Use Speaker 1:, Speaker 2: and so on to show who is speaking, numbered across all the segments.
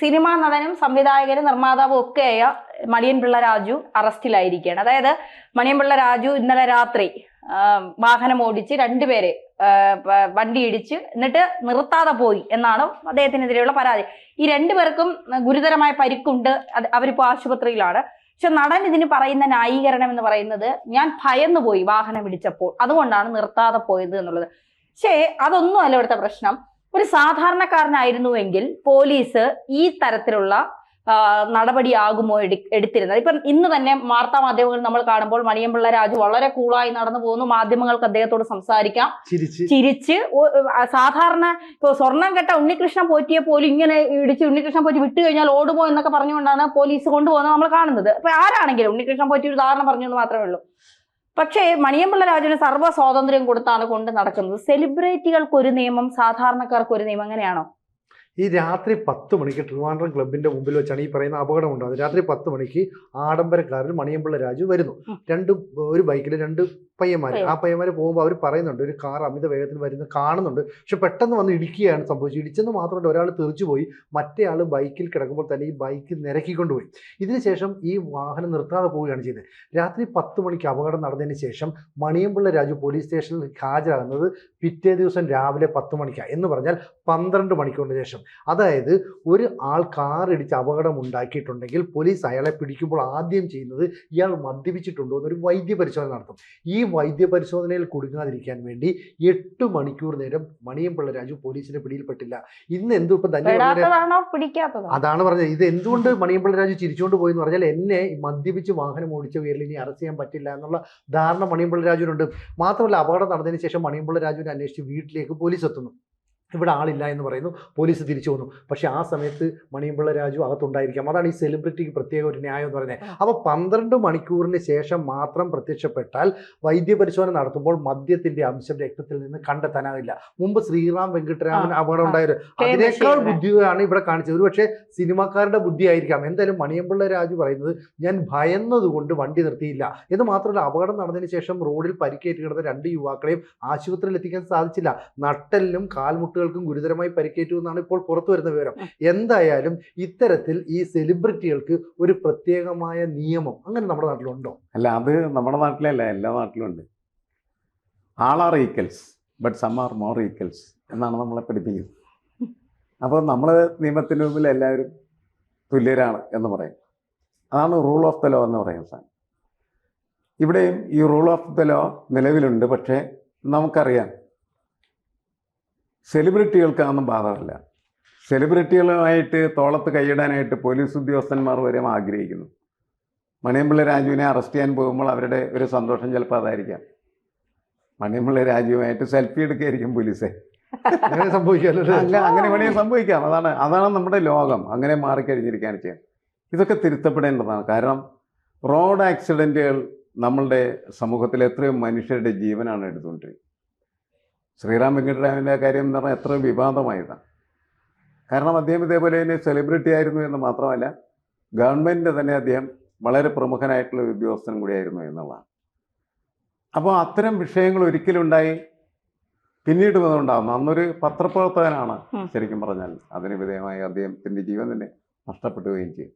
Speaker 1: Cinema നടനും സംവിധായകനും നിർമ്മാതാവും ഒക്കെയായ മണിയൻ പിള്ള രാജു അറസ്റ്റിലായിരിക്കുകയാണ്. അതായത് മണിയൻ പിള്ള രാജു ഇന്നലെ രാത്രി വാഹനം ഓടിച്ച് രണ്ടുപേരെ വണ്ടി ഇടിച്ച് എന്നിട്ട് നിർത്താതെ പോയി എന്നാണ് അദ്ദേഹത്തിനെതിരെയുള്ള പരാതി. ഈ രണ്ടുപേർക്കും ഗുരുതരമായ പരിക്കുണ്ട്. അത് അവരിപ്പോ ആശുപത്രിയിലാണ്. പക്ഷെ നടൻ ഇതിന് പറയുന്ന ന്യായീകരണം എന്ന് പറയുന്നത് ഞാൻ ഭയന്നു പോയി വാഹനം ഇടിച്ചപ്പോൾ. അതുകൊണ്ടാണ് നിർത്താതെ പോയത് എന്നുള്ളത്. പക്ഷേ അതൊന്നും അല്ല ഇവിടുത്തെ പ്രശ്നം. ഒരു സാധാരണക്കാരനായിരുന്നുവെങ്കിൽ പോലീസ് ഈ തരത്തിലുള്ള നടപടി നടപടിയാകുമോ എടു എടുത്തിരുന്നത്? ഇപ്പം ഇന്ന് തന്നെ വാർത്താ മാധ്യമങ്ങൾ നമ്മൾ കാണുമ്പോൾ മണിയമ്പിള്ള രാജു വളരെ കൂളായി നടന്നു പോകുന്നു. മാധ്യമങ്ങൾക്ക് അദ്ദേഹത്തോട് സംസാരിക്കാം.
Speaker 2: ചിരിച്ച്.
Speaker 1: സാധാരണ ഇപ്പൊ സ്വർണം കെട്ട ഉണ്ണികൃഷ്ണൻ പോറ്റിയെ പോലും ഇങ്ങനെ ഇടിച്ച് ഉണ്ണികൃഷ്ണൻ പോറ്റി വിട്ടു കഴിഞ്ഞാൽ ഓടുമോ എന്നൊക്കെ പറഞ്ഞുകൊണ്ടാണ് പോലീസ് കൊണ്ടുപോകുന്നത് നമ്മൾ കാണുന്നത്. അപ്പൊ ആരാണെങ്കിലും ഉണ്ണികൃഷ്ണൻ പോറ്റി ഒരു ഉദാഹരണം പറഞ്ഞു എന്ന് മാത്രമേ ഉള്ളൂ. പക്ഷേ മണിയമ്പിള്ള രാജുവിന് സർവ സ്വാതന്ത്ര്യം കൊടുത്താണ് കൊണ്ട് നടക്കുന്നത്. സെലിബ്രിറ്റികൾക്ക് ഒരു നിയമം സാധാരണക്കാർക്ക് ഒരു നിയമം എങ്ങനെയാണോ
Speaker 2: ഈ രാത്രി പത്ത് മണിക്ക് ട്രിവാൻഡ്രം ക്ലബിന്റെ മുമ്പിൽ വെച്ചാണ് ഈ പറയുന്ന അപകടം ഉണ്ടാകുന്നത്. രാത്രി പത്ത് മണിക്ക് ആഡംബരക്കാരൻ മണിയമ്പിള്ള രാജു വരുന്നു. രണ്ട് ഒരു ബൈക്കിൽ രണ്ട് പയ്യന്മാർ ആ പയ്യന്മാർ പോകുമ്പോൾ അവർ പറയുന്നുണ്ട് ഒരു കാർ അമിത വേഗത്തിൽ വരുന്നത് കാണുന്നുണ്ട്. പക്ഷെ പെട്ടെന്ന് വന്ന് ഇടിക്കുകയാണ് സംഭവിച്ചത്. ഇടിച്ചെന്ന് മാത്രമല്ല ഒരാൾ തെറിച്ചു പോയി മറ്റേ ആൾ ബൈക്കിൽ കിടക്കുമ്പോൾ തന്നെ ഈ ബൈക്ക് നിരക്കിക്കൊണ്ടുപോയി. ഇതിനുശേഷം ഈ വാഹനം നിർത്താതെ പോവുകയാണ് ചെയ്തത്. രാത്രി പത്ത് മണിക്ക് അപകടം നടന്നതിന് ശേഷം മണിയമ്പിള്ള രാജു പോലീസ് സ്റ്റേഷനിൽ ഹാജരാകുന്നത് പിറ്റേ ദിവസം രാവിലെ പത്ത് മണിക്കാണ് എന്ന് പറഞ്ഞാൽ പന്ത്രണ്ട് മണിക്കൂറിന് ശേഷം. അതായത് ഒരു ആൾ കാർ ഇടിച്ച് അപകടം ഉണ്ടാക്കിയിട്ടുണ്ടെങ്കിൽ പോലീസ് അയാളെ പിടിക്കുമ്പോൾ ആദ്യം ചെയ്യുന്നത് ഇയാൾ മദ്യപിച്ചിട്ടുണ്ടോ എന്നൊരു വൈദ്യ പരിശോധന നടത്തും. ഈ വൈദ്യ പരിശോധനയിൽ കുടുങ്ങാതിരിക്കാൻ വേണ്ടി എട്ട് മണിക്കൂർ നേരം മണിയമ്പിള്ള രാജു പോലീസിന്റെ പിടിയിൽപ്പെട്ടില്ല. ഇന്ന് എന്തു ഇപ്പൊ അതാണ് പറഞ്ഞത്. ഇത് എന്തുകൊണ്ട് മണിയമ്പിള്ള രാജു ചിരിച്ചുകൊണ്ട് പോയി എന്ന് പറഞ്ഞാൽ എന്നെ മദ്യപിച്ച് വാഹനം ഓടിച്ച പേരിൽ ഇനി അറസ്റ്റ് ചെയ്യാൻ പറ്റില്ല എന്നുള്ള ധാരണ മണിയമ്പിള്ള രാജുവിനുണ്ട്. മാത്രമല്ല അപകടം നടന്നതിന് ശേഷം മണിയമ്പിള്ള രാജുവിനെ അന്വേഷിച്ച് വീട്ടിലേക്ക് പോലീസ് എത്തുന്നു. ഇവിടെ ആളില്ല എന്ന് പറയുന്നു. പോലീസ് തിരിച്ചു വന്നു. പക്ഷേ ആ സമയത്ത് മണിയമ്പിള്ള രാജു അകത്തുണ്ടായിരിക്കാം. അതാണ് ഈ സെലിബ്രിറ്റിക്ക് പ്രത്യേക ഒരു ന്യായം എന്ന് പറയുന്നത്. അപ്പോൾ പന്ത്രണ്ട് മണിക്കൂറിന് ശേഷം മാത്രം പ്രത്യക്ഷപ്പെട്ടാൽ വൈദ്യപരിശോധന നടത്തുമ്പോൾ മദ്യത്തിന്റെ അംശം രക്തത്തിൽ നിന്ന് കണ്ടെത്താനാവില്ല മുമ്പ് ശ്രീറാം വെങ്കിട്ടരാമൻ അപകടം. ഉണ്ടായത് അതിനേക്കാൾ ബുദ്ധിയാണ് ഇവിടെ കാണിച്ചത്. ഒരുപക്ഷെ സിനിമാക്കാരുടെ ബുദ്ധിയായിരിക്കാം എന്തായാലും മണിയമ്പിള്ള രാജു പറയുന്നത് ഞാൻ ഭയന്നതുകൊണ്ട് വണ്ടി നിർത്തിയില്ല. എന്ന് മാത്രമല്ല അപകടം നടന്നതിന് ശേഷം റോഡിൽ പരിക്കേറ്റ് കിടന്ന രണ്ട് യുവാക്കളെയും ആശുപത്രിയിൽ എത്തിക്കാൻ സാധിച്ചില്ല. നട്ടലിനും കാൽമുട്ടുകൾക്കും ഗുരുതരമായി പരിക്കേറ്റു എന്നാണ് ഇപ്പോൾ പുറത്തു വരുന്ന വിവരം. എന്തായാലും ഇത്തരത്തിൽ ഈ സെലിബ്രിറ്റികൾക്ക് ഒരു പ്രത്യേകമായ നിയമം അങ്ങനെ നമ്മുടെ നാട്ടിലുണ്ടോ?
Speaker 3: അല്ല അത് നമ്മുടെ നാട്ടിലല്ല എല്ലാ നാട്ടിലും ഉണ്ട്. All are equals but some are more equals എന്നാണ് നമ്മളെ പഠിപ്പിക്കുന്നത്. അപ്പോൾ നമ്മൾ നിയമത്തിന് മുമ്പിൽ എല്ലാവരും തുല്യരാണ് എന്ന് പറയും. അതാണ് റൂൾ ഓഫ് ദ ലോ എന്ന് പറയുന്നത് സാർ. ഇവിടെയും ഈ റൂൾ ഓഫ് ദ ലോ നിലവിലുണ്ട് പക്ഷേ നമുക്കറിയാം സെലിബ്രിറ്റികൾക്ക് അതൊന്നും ബാധകമല്ല. സെലിബ്രിറ്റികളുമായിട്ട് തോളത്ത് കൈയിടാനായിട്ട് പോലീസ് ഉദ്യോഗസ്ഥന്മാർ വരെ ആഗ്രഹിക്കുന്നു. മണിയമ്പിള്ള രാജുവിനെ അറസ്റ്റ് ചെയ്യാൻ പോകുമ്പോൾ അവരുടെ ഒരു സന്തോഷം ചിലപ്പോൾ അതായിരിക്കാം. മണിയമ്പിള്ള രാജുവുമായിട്ട് സെൽഫി എടുക്കുകയായിരിക്കും പോലീസെ.
Speaker 2: അങ്ങനെ സംഭവിക്കാമല്ലോ
Speaker 3: അല്ല? അങ്ങനെ വേണമെങ്കിൽ സംഭവിക്കാം. അതാണ് അതാണ് നമ്മുടെ ലോകം. അങ്ങനെ മാറിക്കഴിഞ്ഞിരിക്കാൻ ചെയ്യാം. ഇതൊക്കെ തിരുത്തപ്പെടേണ്ടതാണ്. കാരണം റോഡ് ആക്സിഡന്റുകൾ നമ്മളുടെ സമൂഹത്തിൽ എത്രയോ മനുഷ്യരുടെ ജീവനാണ് എടുത്തുകൊണ്ടിരിക്കുന്നത്. ശ്രീറാം വെങ്കട്ടരാമന്റെ കാര്യം എന്ന് പറഞ്ഞാൽ എത്ര വിവാദമായതാണ്. കാരണം അദ്ദേഹം ഇതേപോലെ തന്നെ സെലിബ്രിറ്റി ആയിരുന്നു എന്ന് മാത്രമല്ല ഗവൺമെന്റിന്റെ തന്നെ അദ്ദേഹം വളരെ പ്രമുഖനായിട്ടുള്ള ഉദ്യോഗസ്ഥനും കൂടിയായിരുന്നു എന്നുള്ളതാണ്. അപ്പോൾ അത്തരം വിഷയങ്ങൾ ഒരിക്കലും ഉണ്ടായി പിന്നീട് വന്നുണ്ടാകുന്നു അന്നൊരു പത്രപ്രവർത്തകനാണ് ശരിക്കും പറഞ്ഞാൽ. അതിന് വിധേയമായി അദ്ദേഹത്തിന്റെ ജീവൻ തന്നെ നഷ്ടപ്പെടുകയും ചെയ്യും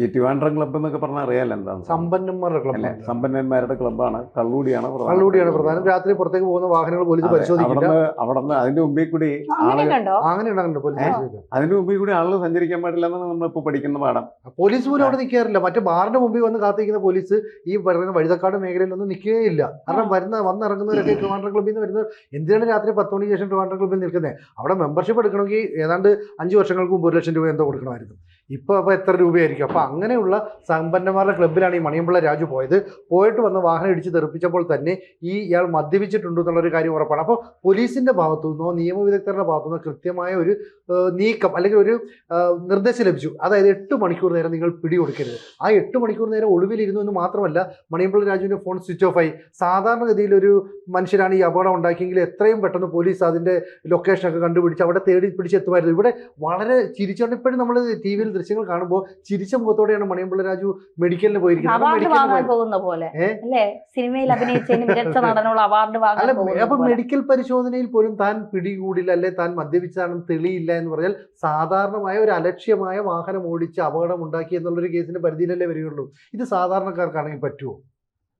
Speaker 3: ഈ ട്രിവാൻഡ്രം ക്ലബ്ബ് എന്നൊക്കെ പറഞ്ഞാൽ അറിയാലോ എന്താണ്
Speaker 2: സമ്പന്നന്മാരുടെ
Speaker 3: അല്ലേ?
Speaker 2: ക്ലബ്ബ്
Speaker 3: സമ്പന്നന്മാരുടെ ക്ലബ്ബാണ് കള്ളൂടിയാണ്
Speaker 2: കള്ളൂടിയാണ് പ്രധാനം. രാത്രി പുറത്തേക്ക് പോകുന്ന വാഹനങ്ങൾ പോലീസ് പരിശോധിക്കില്ല.
Speaker 3: നിന്ന് അവിടുന്ന് അതിന്റെ മുമ്പിൽ കൂടി ആളുകൾ
Speaker 1: അങ്ങനെയൊക്കെ ഉണ്ടോ?
Speaker 2: അങ്ങനെ ഉണ്ടാകുന്നുണ്ട് പോലീസ്
Speaker 3: അതിന്റെ മുമ്പിൽ കൂടി ആളുകൾ സഞ്ചരിക്കാൻ പാടില്ല എന്നാണ് നമ്മളിപ്പോ പഠിക്കുന്ന പാഠം.
Speaker 2: പോലീസ് പോലും അവിടെ നിൽക്കാറില്ല. മറ്റു ബാറിന്റെ മുമ്പിൽ വന്ന് കാത്തിരിക്കുന്ന പോലീസ് ഈ പറയുന്ന വഴുതക്കാട് മേഖലയിലൊന്നും നിൽക്കുകയില്ല. കാരണം വരുന്ന വന്നിറങ്ങുന്നവരൊക്കെ ട്രിവാൻഡ്രം ക്ലബ്ബിൽ നിന്ന് വരുന്നവർ എന്തിനാണ് രാത്രി പത്ത് മണിക്ക് ശേഷം ട്രിവാൻഡ്രം ക്ലബ്ബിൽ നിൽക്കുന്നത് അവിടെ മെമ്പർഷിപ്പ് എടുക്കണമെങ്കിൽ ഏതാണ്ട് അഞ്ച് വർഷങ്ങൾക്ക് മുമ്പ് ഒരു ലക്ഷം രൂപ എന്തോ കൊടുക്കണമായിരുന്നു. ഇപ്പോൾ അപ്പോൾ എത്ര രൂപയായിരിക്കും? അപ്പോൾ അങ്ങനെയുള്ള സമ്പന്നന്മാരുടെ ക്ലബ്ബിലാണ് ഈ മണിയമ്പിള്ള രാജു പോയത്. പോയിട്ട് വന്ന് വാഹനം ഇടിച്ച് തെറിപ്പിച്ചപ്പോൾ തന്നെ ഈ ഇയാൾ മദ്യപിച്ചിട്ടുണ്ട് എന്നുള്ളൊരു കാര്യം ഉറപ്പാണ്. അപ്പോൾ പോലീസിന്റെ ഭാഗത്തു നിന്നോ നിയമവിദഗ്ധരുടെ ഭാഗത്തു നിന്നോ കൃത്യമായ ഒരു നീക്കം അല്ലെങ്കിൽ ഒരു നിർദ്ദേശം ലഭിച്ചു. അതായത് എട്ട് മണിക്കൂർ നേരം നിങ്ങൾ പിടികൊടുക്കരുത്. ആ എട്ട് മണിക്കൂർ നേരം ഒളിവിലിരുന്നു എന്ന് മാത്രമല്ല മണിയമ്പിള്ള രാജുവിന്റെ ഫോൺ സ്വിച്ച് ഓഫ് ആയി. സാധാരണഗതിയിൽ ഒരു മനുഷ്യരാണ് ഈ അപകടം ഉണ്ടാക്കിയെങ്കിൽ എത്രയും പെട്ടെന്ന് പോലീസ് അതിന്റെ ലൊക്കേഷനൊക്കെ കണ്ടുപിടിച്ച് അവിടെ തേടി പിടിച്ചെത്തുമായിരുന്നു ഇവിടെ വളരെ ചിരിച്ചുകൊണ്ട് ഇപ്പോഴും നമ്മൾ ടി വിയിൽ ദൃശ്യങ്ങൾ കാണുമ്പോൾ ചിരിച്ച മുഖത്തോടെയാണ് മണിയമ്പിള്ള രാജു മെഡിക്കലിന് പോയിരിക്കുന്നത്. മെഡിക്കലിന്
Speaker 1: പോകുന്ന പോലെ. അല്ലേ? സിനിമയിൽ അഭിനയിച്ചതിന് മികച്ച അവാർഡ് വാങ്ങാൻ
Speaker 2: അല്ല അപ്പൊ മെഡിക്കൽ പരിശോധനയിൽ പോലും താൻ പിടികൂടില്ല അല്ലെ? താൻ മദ്യപിച്ചാണെന്ന് തെളിയില്ല എന്ന് പറഞ്ഞാൽ സാധാരണമായ ഒരു അലക്ഷ്യമായ വാഹനം ഓടിച്ച് അപകടം ഉണ്ടാക്കി എന്നുള്ളൊരു കേസിന്റെ പരിധിയിലല്ലേ വരികയുള്ളൂ. ഇത് സാധാരണക്കാർക്കാണെങ്കിൽ പറ്റുമോ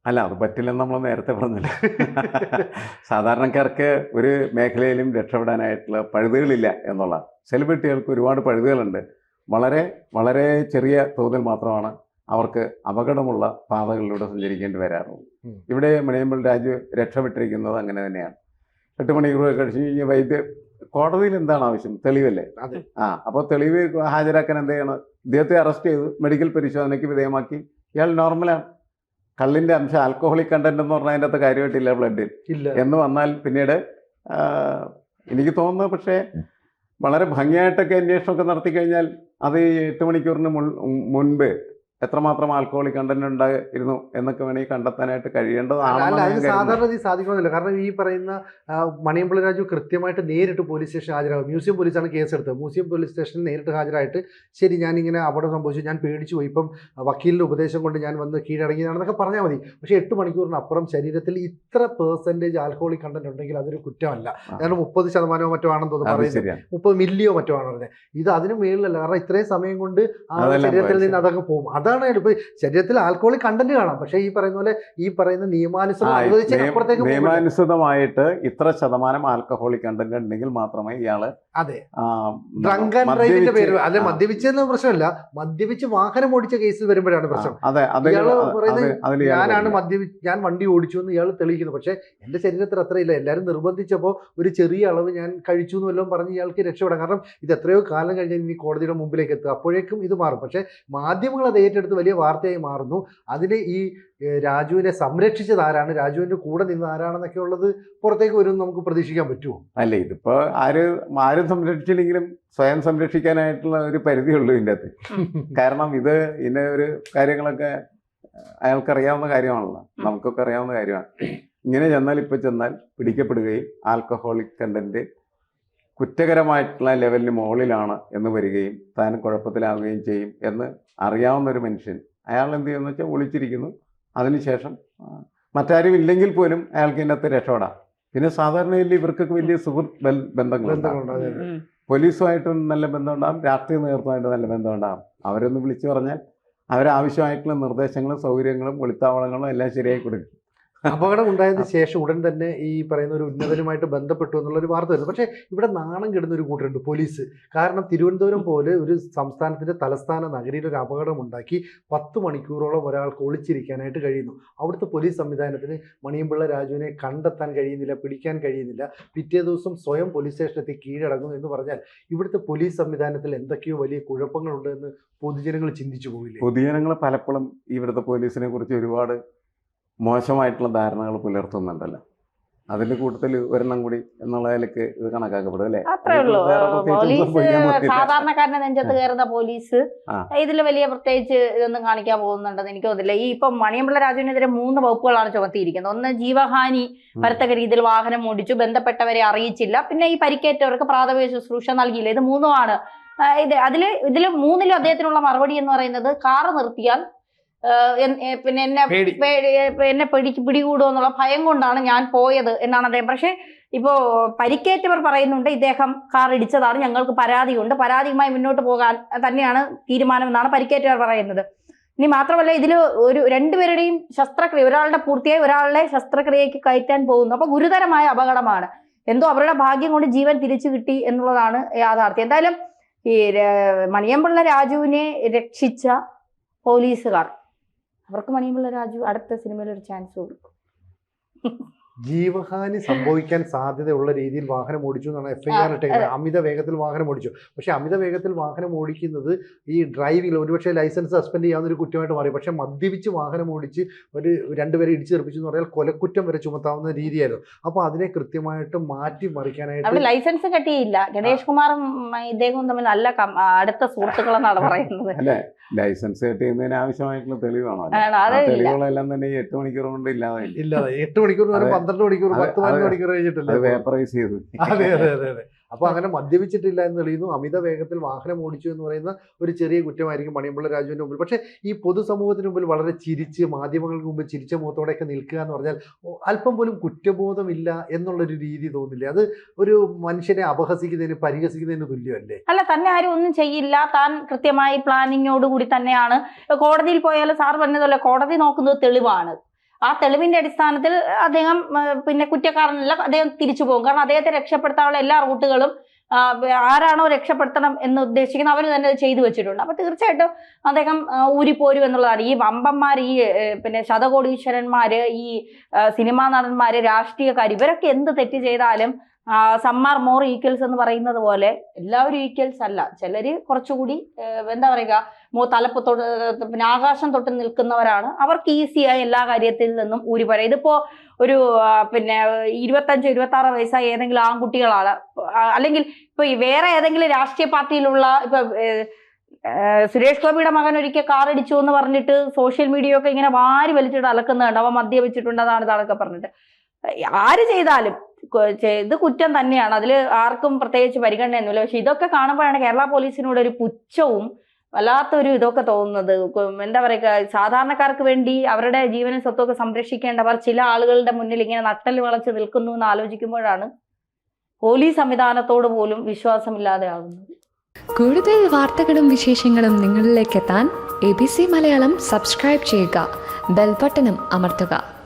Speaker 3: അല്ല അത് പറ്റില്ലെന്ന് നമ്മൾ നേരത്തെ പറഞ്ഞില്ല. സാധാരണക്കാർക്ക് ഒരു മേഖലയിലും രക്ഷപ്പെടാനായിട്ടുള്ള പഴുതുകളില്ല എന്നുള്ള സെലിബ്രിറ്റികൾക്ക് ഒരുപാട് പഴുതുകളുണ്ട്. വളരെ വളരെ ചെറിയ തോതിൽ മാത്രമാണ് അവർക്ക് അപകടമുള്ള പാതകളിലൂടെ സഞ്ചരിക്കേണ്ടി വരാറുള്ളൂ.
Speaker 2: ഉം.
Speaker 3: ഇവിടെ മണിയമ്പൽ രാജു രക്ഷപ്പെട്ടിരിക്കുന്നത് അങ്ങനെ തന്നെയാണ്. എട്ട് മണിക്കൂർ കഴിച്ചു കഴിഞ്ഞ് വൈദ്യ കോടതിയിൽ എന്താണ് ആവശ്യം? തെളിവല്ലേ. ആ അപ്പോൾ തെളിവ് ഹാജരാക്കാൻ എന്ത് ചെയ്യണം? ഇദ്ദേഹത്തെ അറസ്റ്റ് ചെയ്തു മെഡിക്കൽ പരിശോധനയ്ക്ക് വിധേയമാക്കി. ഇയാൾ നോർമലാണ് കള്ളിന്റെ അംശം ആൽക്കഹോളിക് കണ്ടന്റ് എന്ന് പറഞ്ഞാൽ അതിന്റെ അകത്ത് കാര്യമായിട്ടില്ല ബ്ലഡിൽ എന്ന് വന്നാൽ പിന്നീട് എനിക്ക് തോന്നുന്നു പക്ഷേ വളരെ ഭംഗിയായിട്ടൊക്കെ അന്വേഷണമൊക്കെ നടത്തി കഴിഞ്ഞാൽ അത് എട്ട് മണിക്കൂറിന് മുൻ- മുൻപ് എത്രമാത്രം ആൽക്കഹോളിക് കണ്ടന്റ് ഉണ്ടായിരുന്നു എന്നൊക്കെ വേണമെങ്കിൽ കണ്ടെത്താനായിട്ട് കഴിയേണ്ടതാണ്.
Speaker 2: സാധാരണ സാധിക്കണമെന്നില്ല. കാരണം ഈ പറയുന്ന മണിയമ്പള രാജു കൃത്യമായിട്ട് നേരിട്ട് പോലീസ് സ്റ്റേഷൻ ഹാജരാകും. മ്യൂസിയം പോലീസാണ് കേസെടുത്തത് മ്യൂസിയം പോലീസ് സ്റ്റേഷനിൽ നേരിട്ട് ഹാജരായിട്ട് ശരി ഞാനിങ്ങനെ അപകടം സംഭവിച്ചു ഞാൻ പേടിച്ചു പോയി. ഇപ്പം വക്കീലിന്റെ ഉപദേശം കൊണ്ട് ഞാൻ വന്ന് കീഴടങ്ങിയതാണെന്നൊക്കെ പറഞ്ഞാൽ മതി. പക്ഷേ എട്ട് മണിക്കൂറിനപ്പുറം ശരീരത്തിൽ ഇത്ര പേഴ്സന്റേജ് ആൽക്കഹോളിക് കണ്ടന്റ് ഉണ്ടെങ്കിൽ അതൊരു കുറ്റമല്ല. കാരണം മുപ്പത് ശതമാനമോ മറ്റോ ആണെന്ന് തോന്നുന്നു
Speaker 3: അത്
Speaker 2: പറയുന്നത്. മുപ്പത് മില്ലിയോ മറ്റോ ആണ് പറഞ്ഞത് ഇത് അതിന് മേളിലല്ല. കാരണം ഇത്രയും സമയം കൊണ്ട് ആ ശരീരത്തിൽ നിന്ന് അതൊക്കെ പോകും. അതാണ് ഇപ്പൊ ശരീരത്തിൽ ആൽക്കഹോളിക് കണ്ടന്റ് കാണാം. പക്ഷേ ഈ പറയുന്ന പോലെ ഈ പറയുന്ന നിയമാനുസൃതം.
Speaker 3: നിയമാനുസൃതമായിട്ട് ഇത്ര ശതമാനം ആൽക്കഹോളിക് കണ്ടന്റ് ഉണ്ടെങ്കിൽ മാത്രമേ ഇയാൾ
Speaker 2: അതെ. ഡ്രങ്ക് ആൻഡ് ഡ്രൈവിന്റെ പേര്. അല്ലെ മദ്യപിച്ചെന്ന പ്രശ്നമല്ല. മദ്യപിച്ച് വാഹനം ഓടിച്ച കേസിൽ വരുമ്പോഴാണ് പ്രശ്നം.
Speaker 3: അതെ ഇയാൾ
Speaker 2: പറയുന്നത് ഞാനാണ്
Speaker 3: മദ്യപിച്ച്
Speaker 2: മദ്യപി ഞാൻ വണ്ടി ഓടിച്ചു എന്ന് ഇയാൾ തെളിയിക്കുന്നു. പക്ഷേ എന്റെ ശരീരത്തിൽ അത്രയില്ല എല്ലാരും നിർബന്ധിച്ചപ്പോൾ ഒരു ചെറിയ അളവ് ഞാൻ കഴിച്ചു എന്ന് വല്ലതും പറഞ്ഞ് ഇയാൾക്ക് രക്ഷപ്പെടാം. കാരണം ഇത് എത്രയോ കാലം കഴിഞ്ഞാൽ ഇനി കോടതിയുടെ മുമ്പിലേക്ക് എത്തുക അപ്പോഴേക്കും ഇത് മാറും. പക്ഷേ മാധ്യമങ്ങൾ അത് ഏറ്റെടുത്ത് വലിയ വാർത്തയായി മാറുന്നു. അതിന് ഈ രാജുവിനെ സംരക്ഷിച്ചത് ആരാണ്? രാജുവിന്റെ കൂടെ നിന്ന് ആരാണെന്നൊക്കെ ഉള്ളത് പുറത്തേക്ക് വരും നമുക്ക് പ്രതീക്ഷിക്കാൻ പറ്റുമോ?
Speaker 3: അല്ല ഇതിപ്പോൾ ആര് ആരും സംരക്ഷിച്ചില്ലെങ്കിലും സ്വയം സംരക്ഷിക്കാനായിട്ടുള്ള ഒരു പരിധിയുള്ളൂ ഇതിന്റെ അകത്ത്. കാരണം ഇത് ഇതിന്റെ ഒരു കാര്യങ്ങളൊക്കെ അയാൾക്കറിയാവുന്ന കാര്യമാണല്ലോ. നമുക്കൊക്കെ അറിയാവുന്ന കാര്യമാണ്. ഇങ്ങനെ ചെന്നാൽ ഇപ്പോൾ ചെന്നാൽ പിടിക്കപ്പെടുകയും ആൽക്കഹോളിക് കണ്ടന്റ് കുറ്റകരമായിട്ടുള്ള ലെവലിന് മുകളിലാണ് എന്ന് വരികയും താൻ കുഴപ്പത്തിലാവുകയും ചെയ്യും എന്ന് അറിയാവുന്ന ഒരു മനുഷ്യൻ അയാൾ എന്ത് ചെയ്യുന്നു വെച്ചാൽ ഒളിച്ചിരിക്കുന്നു. അതിനുശേഷം മറ്റാരും ഇല്ലെങ്കിൽ പോലും അയാൾക്ക് ഇതിനകത്ത് രക്ഷപ്പെടാം. പിന്നെ സാധാരണയിൽ ഇവർക്കൊക്കെ വലിയ സുഹൃത്ത് ബന്ധങ്ങളുണ്ടാകും. പോലീസുമായിട്ടും നല്ല ബന്ധമുണ്ടാകും രാഷ്ട്രീയ നേതൃത്വമായിട്ട് നല്ല ബന്ധമുണ്ടാകും. അവരൊന്ന് വിളിച്ചു പറഞ്ഞാൽ അവരാവശ്യമായിട്ടുള്ള നിർദ്ദേശങ്ങളും സൗകര്യങ്ങളും ഒളിത്താവളങ്ങളും എല്ലാം ശരിയായി കൊടുക്കും.
Speaker 2: അപകടം ഉണ്ടായതിനു ശേഷം ഉടൻ തന്നെ ഈ പറയുന്ന ഒരു ഉന്നതനുമായിട്ട് ബന്ധപ്പെട്ടു എന്നുള്ള ഒരു വാർത്ത വരുന്നു. പക്ഷേ ഇവിടെ നാണം കെടുന്ന ഒരു കൂട്ടരുണ്ട് പോലീസ്. കാരണം തിരുവനന്തപുരം പോലെ ഒരു സംസ്ഥാനത്തിന്റെ തലസ്ഥാന നഗരിയിൽ ഒരു അപകടം ഉണ്ടാക്കി പത്ത് മണിക്കൂറോളം ഒരാൾക്ക് ഒളിച്ചിരിക്കാനായിട്ട് കഴിയുന്നു. അവിടുത്തെ പോലീസ് സംവിധാനത്തിന് മണിയമ്പിള്ള രാജുവിനെ കണ്ടെത്താൻ കഴിയുന്നില്ല പിടിക്കാൻ കഴിയുന്നില്ല. പിറ്റേ ദിവസം സ്വയം പോലീസ് സ്റ്റേഷനെത്തി കീഴടങ്ങുന്നു എന്ന് പറഞ്ഞാൽ ഇവിടുത്തെ പോലീസ് സംവിധാനത്തിൽ എന്തൊക്കെയോ വലിയ കുഴപ്പങ്ങളുണ്ട് എന്ന് പൊതുജനങ്ങൾ ചിന്തിച്ചു പോയില്ലേ
Speaker 3: പൊതുജനങ്ങൾ പലപ്പോഴും ഇവിടുത്തെ പോലീസിനെ കുറിച്ച് ഒരുപാട് മോശമായിട്ടുള്ള ധാരണകൾ പുലർത്തുന്നുണ്ടല്ലോ. അതിന്റെ കൂട്ടത്തിൽ ഒരെണ്ണം കൂടി എന്നുള്ള നിലയ്ക്ക് ഇത് കണക്കാക്കപ്പെടും അല്ലേ?
Speaker 1: അത്രേ ഉള്ളൂ. പോലീസ് നെഞ്ചത്ത് കയറുന്ന പോലീസ്. ഇതിൽ വലിയ പ്രത്യേകിച്ച് ഇതൊന്നും കാണിക്കാൻ പോകുന്നുണ്ടെന്ന് എനിക്ക് തോന്നുന്നില്ല. ഈ ഇപ്പം മണിയമ്പിള്ള രാജുവിനെതിരെ മൂന്ന് വകുപ്പുകളാണ് ചുമത്തിയിരിക്കുന്നത്. ഒന്ന് ജീവഹാനി. വരത്തക്ക രീതിയിൽ വാഹനം ഓടിച്ചു ബന്ധപ്പെട്ടവരെ അറിയിച്ചില്ല. പിന്നെ ഈ പരിക്കേറ്റവർക്ക് പ്രാഥമിക ശുശ്രൂഷ നൽകിയില്ല. ഇത് മൂന്നുമാണ്. ഇത് അതിൽ ഇതിൽ മൂന്നിലും അദ്ദേഹത്തിനുള്ള മറുപടി എന്ന് പറയുന്നത് കാറ് നിർത്തിയാൽ പിന്നെ എന്നെ
Speaker 2: പേടി.
Speaker 1: പേടി- എന്നെ പിടിക്ക് പിടികൂടുമോ എന്നുള്ള ഭയം കൊണ്ടാണ് ഞാൻ പോയത് എന്നാണ് അദ്ദേഹം. പക്ഷേ ഇപ്പോ പരിക്കേറ്റവർ പറയുന്നുണ്ട് ഇദ്ദേഹം കാർ ഇടിച്ചതാണ് ഞങ്ങൾക്ക് പരാതിയുണ്ട്. പരാതിയുമായി മുന്നോട്ട് പോകാൻ തന്നെയാണ് തീരുമാനം എന്നാണ് പരിക്കേറ്റവർ പറയുന്നത്. ഇനി മാത്രമല്ല ഇതിൽ ഒരു രണ്ടുപേരുടെയും ശസ്ത്രക്രിയ ഒരാളുടെ പൂർത്തിയായി ഒരാളുടെ ശസ്ത്രക്രിയയ്ക്ക് കയറ്റാൻ പോകുന്നു. അപ്പൊ ഗുരുതരമായ അപകടമാണ്. എന്തോ അവരുടെ ഭാഗ്യം കൊണ്ട് ജീവൻ തിരിച്ചു കിട്ടി എന്നുള്ളതാണ് യാഥാർത്ഥ്യം. എന്തായാലും ഈ മണിയമ്പിള്ള രാജുവിനെ രക്ഷിച്ച പോലീസുകാർ അവർക്ക് മണിയമ്പിള്ള രാജു അടുത്ത സിനിമയിൽ ഒരു ചാൻസ് കൊടുക്കും.
Speaker 2: ജീവഹാനി സംഭവിക്കാൻ സാധ്യതയുള്ള രീതിയിൽ വാഹനം ഓടിച്ചു എന്നാണ് എഫ് ഐ ആർ ഇട്ടേക്കുന്നത്. അമിത വേഗത്തിൽ വാഹനം ഓടിച്ചു. പക്ഷേ അമിത വേഗത്തിൽ വാഹനം ഓടിക്കുന്നത് ഈ ഡ്രൈവിംഗ് ഒരുപക്ഷെ ലൈസൻസ് സസ്പെൻഡ് ചെയ്യാവുന്ന ഒരു കുറ്റമായിട്ട് മാറി. പക്ഷേ മദ്യപിച്ച് വാഹനം ഓടിച്ച് ഒരു രണ്ടുപേരെ ഇടിച്ചു തെറിപ്പിച്ചു എന്ന് പറഞ്ഞാൽ കൊലക്കുറ്റം വരെ ചുമത്താവുന്ന രീതിയായിരുന്നു. അപ്പോൾ അതിനെ കൃത്യമായിട്ട് മാറ്റി മറിക്കാനായിട്ട്
Speaker 1: ലൈസൻസ് കിട്ടിയില്ല. ഗണേഷ് കുമാറും ഇദ്ദേഹവും തമ്മിൽ നല്ല അടുത്ത സുഹൃത്തുക്കളെന്നാണ് പറയുന്നത്.
Speaker 3: അല്ലെ ലൈസൻസ് കിട്ടിയതിന് ആവശ്യമായിട്ടുള്ള തെളിവാണോ?
Speaker 1: ഇല്ല.
Speaker 3: തെളിവുകളെല്ലാം തന്നെ ഈ എട്ട് മണിക്കൂർ കൊണ്ട് ഇല്ലാതെ
Speaker 2: ഇല്ലാതെ എട്ട് മണിക്കൂർ. പന്ത്രണ്ട് മണിക്കൂർ പത്ത് പതിനൊന്ന്. മണിക്കൂർ കഴിഞ്ഞിട്ടില്ല?
Speaker 3: അത് ചെയ്തു.
Speaker 2: അതെ അതെ അതെ അതെ. അപ്പോൾ അങ്ങനെ മദ്യപിച്ചിട്ടില്ല എന്ന് തെളിയുന്നു. അമിത വേഗത്തിൽ വാഹനം ഓടിച്ചു എന്ന് പറയുന്ന ഒരു ചെറിയ കുറ്റമായിരിക്കും മണിയമ്പിള്ള രാജുവിന്റെ മുമ്പിൽ. പക്ഷേ ഈ പൊതുസമൂഹത്തിന് മുമ്പിൽ വളരെ ചിരിച്ച് മാധ്യമങ്ങൾക്ക് മുമ്പിൽ ചിരിച്ച മുഖത്തോടെയൊക്കെ നിൽക്കുക എന്ന് പറഞ്ഞാൽ അല്പം പോലും കുറ്റബോധമില്ല എന്നുള്ളൊരു രീതി തോന്നില്ലേ? അത് ഒരു മനുഷ്യനെ അപഹസിക്കുന്നതിന് പരിഹസിക്കുന്നതിന് തുല്യമല്ലേ?
Speaker 1: അല്ല തന്നെ ആരും ഒന്നും ചെയ്യില്ല. താൻ കൃത്യമായി പ്ലാനിങ്ങോടുകൂടി തന്നെയാണ്. കോടതിയിൽ പോയാലും സാർ പറഞ്ഞതുപോലെ കോടതി നോക്കുന്നത് തെളിവാണ്. ആ തെളിവിന്റെ അടിസ്ഥാനത്തിൽ അദ്ദേഹം പിന്നെ കുറ്റക്കാരനല്ല അദ്ദേഹം തിരിച്ചു പോകും. കാരണം അദ്ദേഹത്തെ രക്ഷപ്പെടുത്താനുള്ള എല്ലാ റൂട്ടുകളും ആരാണോ രക്ഷപ്പെടുത്തണം എന്ന് ഉദ്ദേശിക്കുന്നത് അവർ തന്നെ ചെയ്തു വെച്ചിട്ടുണ്ട്. അപ്പൊ തീർച്ചയായിട്ടും അദ്ദേഹം ഊരിപ്പോരും എന്നുള്ളതാണ്. ഈ വമ്പന്മാർ ഈ പിന്നെ ശതകോടീശ്വരന്മാര് ഈ സിനിമാ നടന്മാര് രാഷ്ട്രീയക്കാർ ഇവരൊക്കെ എന്ത് തെറ്റ് ചെയ്താലും സമ്മാർ മോർ ഈക്വൽസ് എന്ന് പറയുന്നത് പോലെ എല്ലാവരും ഈക്വൽസ് അല്ല. ചിലര് കുറച്ചുകൂടി എന്താ പറയുക മോ തലപ്പ് തൊട്ട് പിന്നെ ആകാശം തൊട്ട് നിൽക്കുന്നവരാണ്. അവർക്ക് ഈസിയായി എല്ലാ കാര്യത്തിൽ നിന്നും ഊരി പറയാം ഇതിപ്പോ ഒരു പിന്നെ ഇരുപത്തഞ്ച് ഇരുപത്തി ആറ് വയസ്സായ ഏതെങ്കിലും ആൺകുട്ടികളാണ്. അല്ലെങ്കിൽ ഇപ്പൊ വേറെ ഏതെങ്കിലും രാഷ്ട്രീയ പാർട്ടിയിലുള്ള ഇപ്പൊ സുരേഷ് ഗോപിയുടെ മകൻ ഒരിക്കൽ കാർ ഇടിച്ചു എന്ന് പറഞ്ഞിട്ട് സോഷ്യൽ മീഡിയ ഒക്കെ ഇങ്ങനെ വാരി വലിച്ചിട്ട് അലക്കുന്നുണ്ട് അവ മദ്യപിച്ചിട്ടുണ്ട് അതാണ് ഇതാണൊക്കെ പറഞ്ഞിട്ട്. ആര് ചെയ്താലും കു- ചെ- ഇത് കുറ്റം തന്നെയാണ്. അതിൽ ആർക്കും പ്രത്യേകിച്ച് പരിഗണനയൊന്നുമില്ല. പക്ഷെ ഇതൊക്കെ കാണുമ്പോഴാണ് കേരള പോലീസിനോട് ഒരു പുച്ഛവും വല്ലാത്തൊരു ഇതൊക്കെ തോന്നുന്നത്. എന്താ പറയുക സാധാരണക്കാർക്ക് വേണ്ടി അവരുടെ ജീവനും സ്വത്തൊക്കെ സംരക്ഷിക്കേണ്ടവർ ചില ആളുകളുടെ മുന്നിൽ ഇങ്ങനെ നട്ടൽ വളച്ച് നിൽക്കുന്നു എന്ന് ആലോചിക്കുമ്പോഴാണ് പോലീസ് സംവിധാനത്തോട് പോലും വിശ്വാസമില്ലാതെ ആകുന്നത്
Speaker 4: കൂടുതൽ വാർത്തകളും വിശേഷങ്ങളും നിങ്ങളിലേക്ക് എത്താൻ A B C Malayalam subscribe ചെയ്യുക. ബെൽബട്ടനും അമർത്തുക.